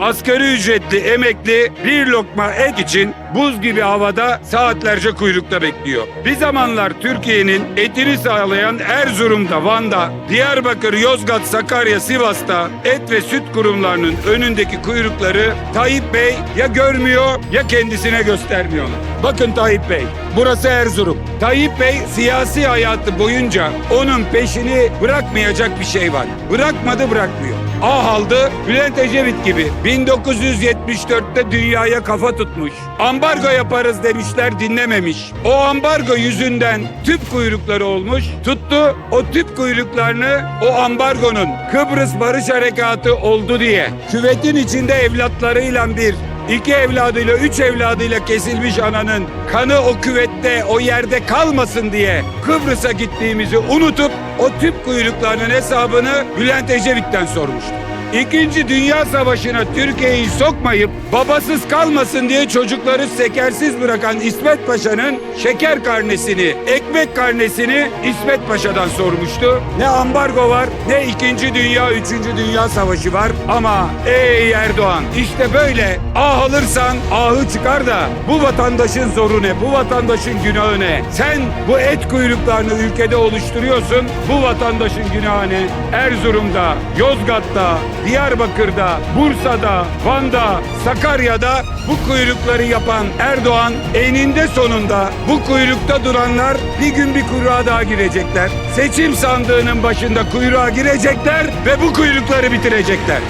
asgari ücretli emekli bir lokma et için buz gibi havada saatlerce kuyrukta bekliyor. Bir zamanlar Türkiye'nin etini sağlayan Erzurum'da, Van'da, Diyarbakır, Yozgat, Sakarya, Sivas'ta et ve süt kurumlarının önündeki kuyrukları Tayyip Bey ya görmüyor ya kendisine göstermiyor. Bakın Tayyip Bey, burası Erzurum. Tayyip Bey siyasi hayatı boyunca onun peşini bırakmayacak bir şey var. Bırakmadı bırakmıyor. Ah aldı Bülent Ecevit gibi 1974'te dünyaya kafa tutmuş. Ambargo yaparız demişler dinlememiş. O ambargo yüzünden tüp kuyrukları olmuş. Tuttu o tüp kuyruklarını o ambargonun Kıbrıs Barış Harekatı oldu diye küvetin içinde evlatlarıyla bir İki evladıyla, üç evladıyla kesilmiş ananın kanı o küvette, o yerde kalmasın diye Kıbrıs'a gittiğimizi unutup o tüp kuyruklarının hesabını Bülent Ecevit'ten sormuştu. İkinci Dünya Savaşı'na Türkiye'yi sokmayıp babasız kalmasın diye çocukları sekersiz bırakan İsmet Paşa'nın şeker karnesini, ekmek karnesini İsmet Paşa'dan sormuştu. Ne ambargo var, ne İkinci Dünya, Üçüncü Dünya Savaşı var ama ey Erdoğan işte böyle ah alırsan ahı çıkar da bu vatandaşın zoru ne, bu vatandaşın günahı ne? Sen bu et kuyruklarını ülkede oluşturuyorsun, bu vatandaşın günahı ne? Erzurum'da, Yozgat'ta, Diyarbakır'da, Bursa'da, Van'da, Sakarya'da bu kuyrukları yapan Erdoğan eninde sonunda bu kuyrukta duranlar bir gün bir kuyruğa daha girecekler. Seçim sandığının başında kuyruğa girecekler ve bu kuyrukları bitirecekler.